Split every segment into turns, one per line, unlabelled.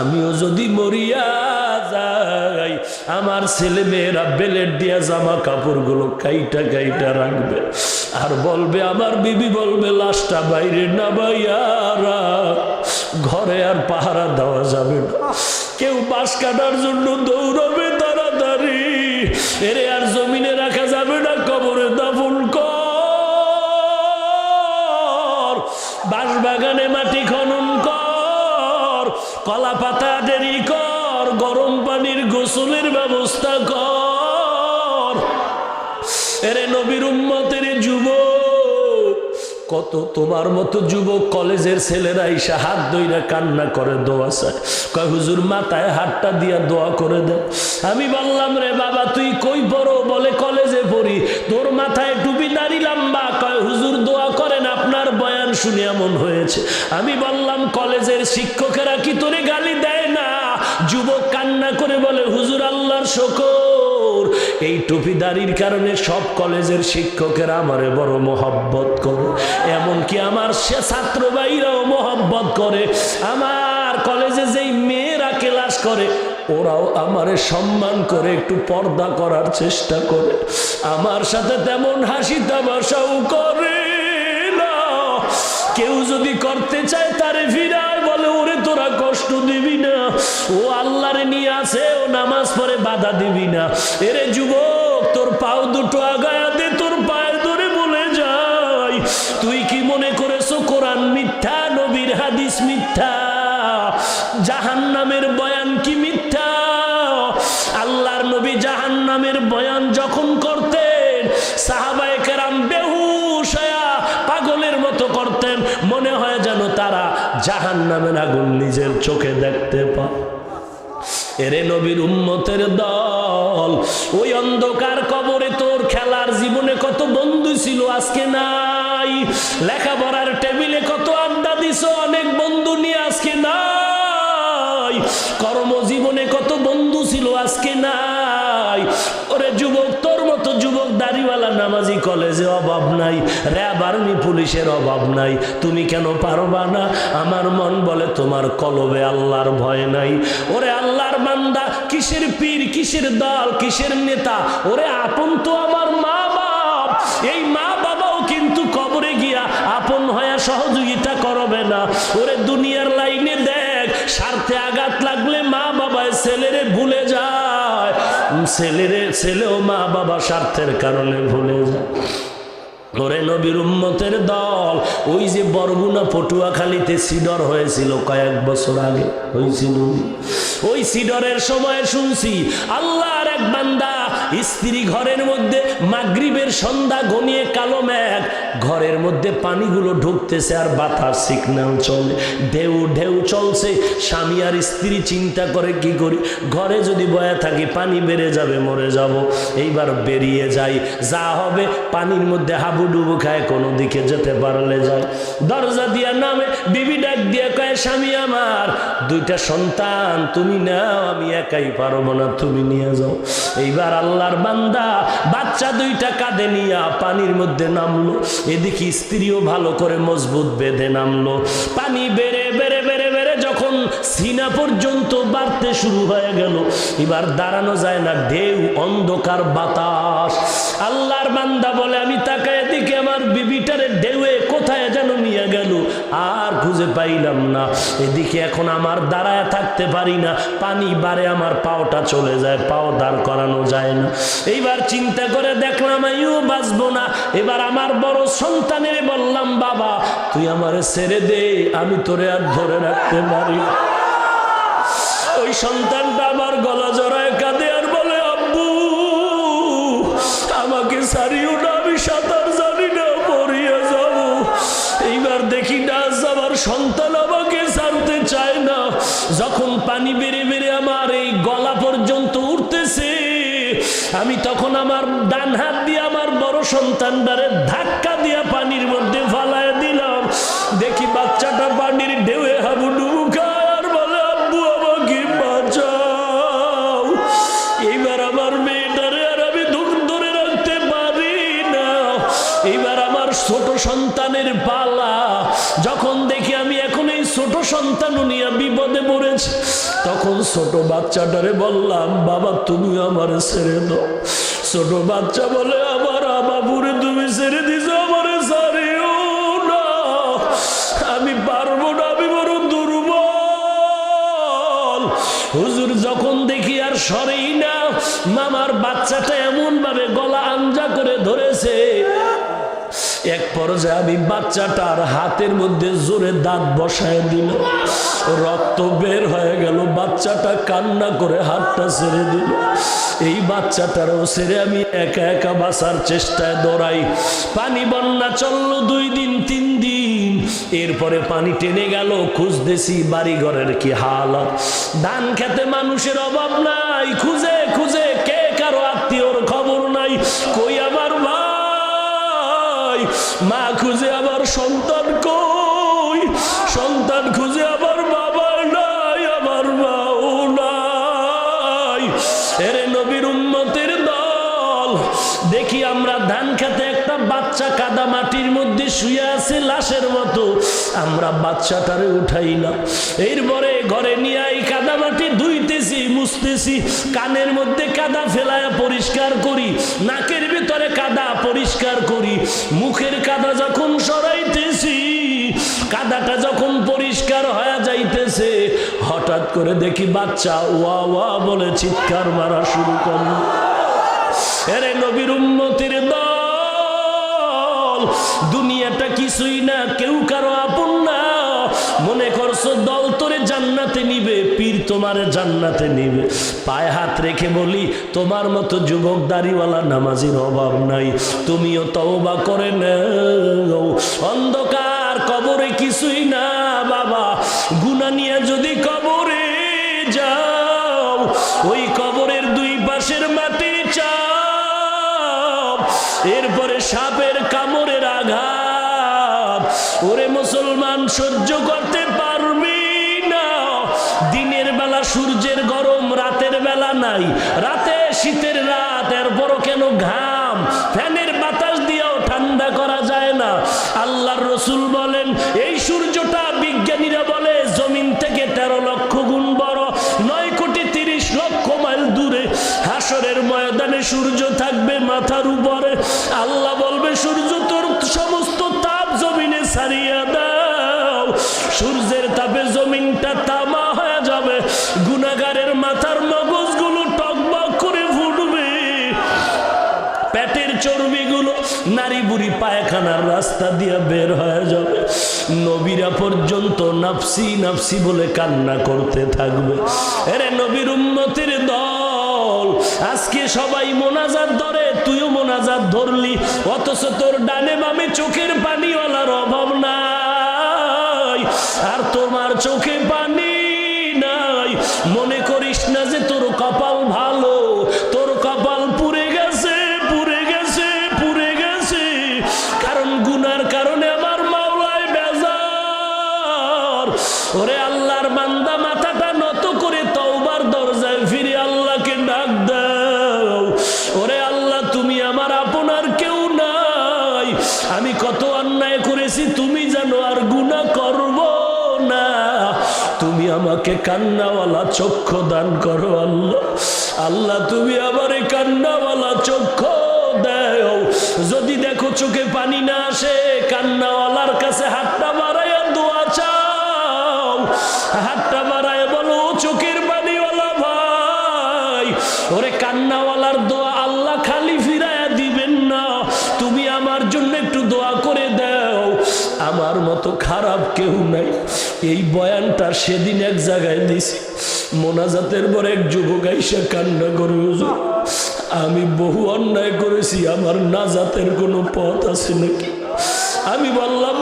আমিও যদি মরিয়া যাই, আমার ছেলে মেয়েরা বেলেট দিয়া জামা কাপড়গুলো কাইটা কাইটা রাখবে। আর বলবে, আমার বিবি বলবে, লাশটা বাইরে না বাইয়ারা, ঘরে আর পাহারা দেওয়া যাবে না। কেউ বাস কাটার জন্য দৌড়বে তাড়াতাড়ি, এরে আর জমিনে রাখা যাবে না, কবরে দাফন কর। বাঁশ বাগানে মাটি কর কলা পাতা দেরি কর, গরম পানির গোসলের ব্যবস্থা কর। এরে নবীর উম্মতের যুবক, কত তোমার মতো যুবক কলেজের ছেলেরা এসে হাত দইরা কান্না করে, দোয়া চায়। কয়, হুজুর, মাথায় হাতটা দিয়া দোয়া করে দেয় আমি বললাম, রে বাবা, তুই কই পড়ো? বলে, কলেজে পড়ি। তোর মাথায় টুপি দাড়ি লম্বা কয় হুজুর দোয়া করেন আপনার বয়ান শুনে এমন হয়েছে। আমি বললাম, কলেজের শিক্ষকেরা কি তোরে গালি দেয় না? যুবক কান্না করে বলে, হুজুর আল্লাহর শকর। এই টুপিদারির কারণে সব কলেজের শিক্ষকেরা আমারে বড় মোহব্বত করে। এমনকি আমার সে ছাত্র ভাইরাও মোহব্বত করে। আমার কলেজে যেই মেয়েরা ক্লাস করে, ওরাও আমারে সম্মান করে, একটু পর্দা করার চেষ্টা করে। আমার সাথে তেমন হাসি তামাশাও করে। কেউ যদি করতে চায় তারে ফিরায় বলে, ওরে, তোরা কষ্ট দিবি না। ও আল্লাহরে নিয়ে আসে ও নামাজ পড়ে বাধা দিবি না। এরে যুবক, তোর পাও দুটো আগায়া দে, তোর পায়ের ধরে বলে যাই। তুই কি মনে করেছ, কোরআন মিথ্যা, নবীর হাদিস মিথ্যা? জাহান নামের বয়ান কি মিথ্যা? আল্লাহর নবী জাহান নামের বয়ান যখন করতেন সাহাবায়ে কেরাম বেহুশ হয়া পাগলের মতো করতেন মনে হয় যেন তারা জাহান নামের আগুন নিজের চোখে দেখতে পা এরে নবীর উম্মতের দল, ওই অন্ধকার কবরে তোর খেলার জীবনে কত বন্ধু ছিল, আজকে নাই। লেখাপড়ার টেবিলে কত আড্ডা দিছ, অনেক বন্ধু নিয়ে আজকে নাই। কর্মজীবনে কত বন্ধু ছিল, আজকে কলেজে অভাব নাই, র্যাব আর্মি পুলিশের অভাব নাই। তুমি কেন পারবা না? আমার মন বলে তোমার কলবে আল্লাহর ভয় নাই। ওরে আল্লাহর বান্দা, কিসের পীর, কিসের দল, কিসের নেতা? ওরে আপন তো আমার মা বাপ এই মা বাবাও কিন্তু কবরে গিয়া আপন হয়ে সহযোগিতা করবে না। ওরে দুনিয়ার লাইনে দেখ, স্বার্থে আঘাত লাগলে মা বাবায় ছেলেরে ভুলে যায় ছেলেরে ছেলেও মা বাবা স্বার্থের কারণে ভুলে যায়। ওরে নবীর উম্মতের দল, ওই যে বরগুনা পটুয়াখালীতে সিডর হয়েছিল কয়েক বছর আগে, হয়েছিল। ওই সিডরের সময় শুনছি, আল্লাহর এক বান্দা স্ত্রী ঘরের মধ্যে মাগরিবের সন্ধ্যা গনিয়ে কালো মেঘ। ঘরের মধ্যে পানিগুলো ঢুকতেছে আর বাতাস সিগন্যাল চলে। ঢেউ ঢেউ চলছে। স্বামী আর স্ত্রী চিন্তা করে, কি করি? ঘরে যদি বয়া থাকি, পানি বেড়ে যাবে, মরে যাব। এইবার বেরিয়ে যাই। যা হবে, পানির মধ্যে হাবুডুবু খায়, কোনো দিকে যেতে পারলে যায়। দরজা দিয়া নামে, বিবি ডাক দিয়া কয়, স্বামী আমার, দুইটা সন্তান তুমি নাও, আমি একাই পারব না, তুমি নিয়ে যাও। এইবার আল্লাহর বান্দা। বাচ্চা দুইটা কাঁধে নিয়া পানির মধ্যে নামলো। এদিকে স্ত্রীও ভালো করে মজবুত বেঁধে নামলো। পানি বেড়ে বেড়ে বেড়ে বেড়ে যখন সিনা পর্যন্ত বাড়তে শুরু হয়ে গেল, এবার দাঁড়ানো যায় না, ঢেউ, অন্ধকার বাতাস। আল্লাহর বান্দা বলে, আমি তাকায় এদিকে আমার বিবিটারে ঢেউয়ে কোথায় যেন নিয়ে গেল? আর খুঁজে পাইলাম না। এদিকে এখন আমার দাঁড়ায় থাকতে পারি না। পানি বারে আমার পাওটা চলে যায়, পাও দাঁড় করানো যায় না। এইবার চিন্তা করে দেখলাম আমিও বাঁচবো না। এবার আমার বড় সন্তানের বললাম, বাবা, তুই আমারে ছেড়ে দে, আমি তোরে আর ধরে রাখতে পারি ওই সন্তানটা আমার গলা জড়ায় কাঁদে আর বলে, আব্বু, আমাকে সারিও না। পানি বেড়ে বেড়ে আমার এই গলা পর্যন্ত উঠতেছে। আমি তখন আমার ডান হাত দিয়ে আমার বড় সন্তান ধাক্কা দিয়া পানির মধ্যে ফালায় সন্তান নিয়ে বিপদে পড়েছে। তখন ছোট বাচ্চাটারে বললাম, বাবা, তুমি আমার ছেড়ে দাও। ছোট বাচ্চা বলে, আমার বাবুরে তুমি ছেড়ে দিছো, আমার সারিও না। আমি পারব না, আমি বড় দুর্বল। হুজুর যখন দেখি আর সরেই না, মামার বাচ্চাটা এমন ভাবে এক পর্যায়ে আমি বাচ্চাটার হাতের মধ্যে জোরে দাঁত বসায় দিল। রক্ত বের হয়ে গেল, বাচ্চাটা কান্না করে হাতটা ছেড়ে দিল। এই বাচ্চাটারও ছেড়ে আমি একা একা বাঁচার চেষ্টায় দৌড়াই। পানি বন্যা চলল দুই দিন, তিন দিন। এরপরে পানি টেনে গেল, খুঁজতেছি বাড়িঘরের কি হালত। ধান খেতে মানুষের অভাব নাই, খুঁজে খুঁজে কে কারও আত্মীয়র খবর নাই। কই মা খুঁজে আবার সন্তান কই? সন্তান খুঁজে আবার বাবা নাই আমার মাও নাই। এরে নবীর উন্মতের দল, দেখি আমরা ধান খেতে একটা বাচ্চা কাদা মধ্যে শুয়ে আছে লাশের মতো। আমরা বাচ্চাটারে উঠাই না। এরপরে ঘরে নিয়ে এই কাদা মাটি ধুইতেছি, মুছতেছি, কানের মধ্যে কাদা ফেলায় পরিষ্কার করি, নাকের ভিতরে কাদা পরিষ্কার করি। মুখের কাদা যখন সরাইতেছি, কাদাটা যখন পরিষ্কার হয়ে যাইতেছে, হঠাৎ করে দেখি বাচ্চা ওয়া ওয়া বলে চিৎকার মারা শুরু করল। এরে নবীর উন্নতির দল দুনিয়াটা কিছুই না, কেউ কারও আপন না। মনে করছ, দল তোরে জান্নাতে নিবে, পীর তোমার জান্নাতে নিবে। পায়ে হাত রেখে বলি, তোমার মতো যুবক দাড়িওয়ালা নামাজির অভাব নাই। তুমিও তওবা করে নাও। অন্ধকার কবরে কিছুই না, বাবা। গুনা নিয়ে যদি কবরে যাও, ওই কবরের এরপরে সাপের কামড়ের আঘাত। ওরে মুসলমান, সহ্য করতে পারবি না। দিনের বেলা সূর্যের গরম, রাতের বেলা নাই। রাতে শীতের রাত, এরপরও কেন ঘাম? ফ্যানের বাতাস দিয়েও ঠান্ডা করা যায় না। আল্লাহর রসুল বলেন, এই সূর্যটা বিজ্ঞানীরা বলে, জমিন থেকে তেরো লক্ষ গুণ বড়, নয় কোটি তিরিশ লক্ষ মাইল দূরে। হাসরের ময়দানে সূর্য থাকবে মাথার উপরে। সূর্য তোর সমস্ত তাপ জমিনে ছাড়িয়ে দাও। সূর্যের তাপে জমিনটা তামা হয়ে যাবে। গুনাগারের মাথার মগজগুলো টকবক করে ফুটবে। পেটের চর্বিগুলো নারী বুড়ি পায়খানার রাস্তা দিয়ে বের হয়ে যাবে। নবীরা পর্যন্ত নাফসি নাফসি বলে কান্না করতে থাকবে। এরে নবীর উন্নতির আজকে সবাই মোনাজার ধরে, তুইও মোনাজার ধরলি। অথচ তোর ডানে বামে চোখের পানিওয়ালার অভাব নাই। আর তোমার চোখে পানি আমাকে কান্নাওয়ালা চক্ষু দান করো আল্লাহ। আল্লাহ, তুমি আমার এই কান্নাওয়ালা চক্ষু দেও। যদি দেখো চোখে পানি না আসে, কান্নাওয়ালার কাছে হাতটা বাড়াইয়া দোয়া চাও। হাতটা বাড়ায় বলো চোখের পানিওয়ালা ভাই, ওরে কান্নাওয়ালার দোয়া আল্লাহ খালি আমার মতো খারাপ কেউ নাই। এই বয়ানটা সেদিন এক জায়গায় দিছি। মোনাজাতের পর এক যুবক আইসা কান্না করে আমি বহু অন্যায় করেছি, আমার নাজাতের কোনো পথ আছে নাকি? আমি বললাম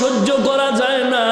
সহ্য করা যায় না।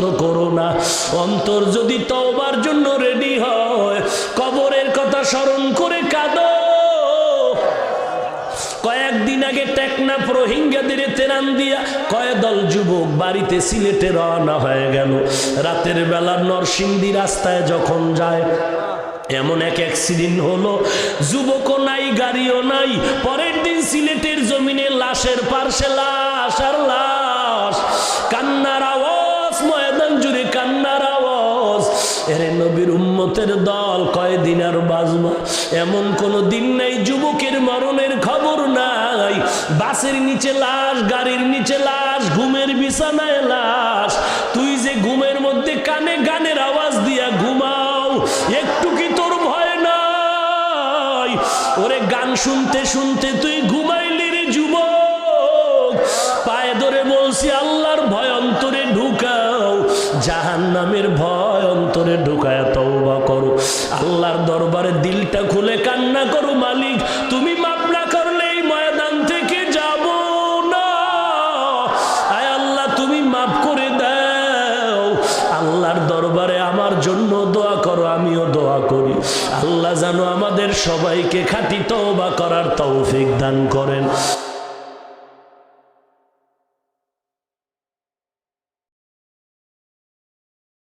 ষড়যন্ত্র করো না। অন্তর যদি তওবার জন্য রেডি হয়, কবরের কথা স্মরণ করে কাঁদো। কয়েকদিন আগে টেকনাফ রোহিঙ্গাদের তেরান দিয়া কয় দল যুবক বাড়িতে সিলেটে রওনা হয়ে গেল। রাতের বেলা নরসিংদী রাস্তায় যখন যায়, এমন এক অ্যাক্সিডেন্ট হলো। যুবকও নাই, গাড়িও নাই। পরের দিন সিলেটের জমিনে লাশের পার্শ্বে লাশ আর লাশ। কান্নার আওয়াজ ময়দান জুড়ে কান্নার আওয়াজ। এরে নবীর উম্মতের দল কয়দিন আর বাজবা এমন কোন দিন নাই, যুবকের মরণের খবর নাই। বাসের নিচে লাশ, গাড়ির নিচে লাশ, ঘুমের বিছানায় লাশ। তুই যে ঘুমের মধ্যে কানে গানের আওয়াজ দিয়া ঘুমাও, একটু কি তোর ভয় নাই? ওরে গান শুনতে শুনতে তুই সবাইকে খাঁটি তওবা করার তৌফিক দান করেন।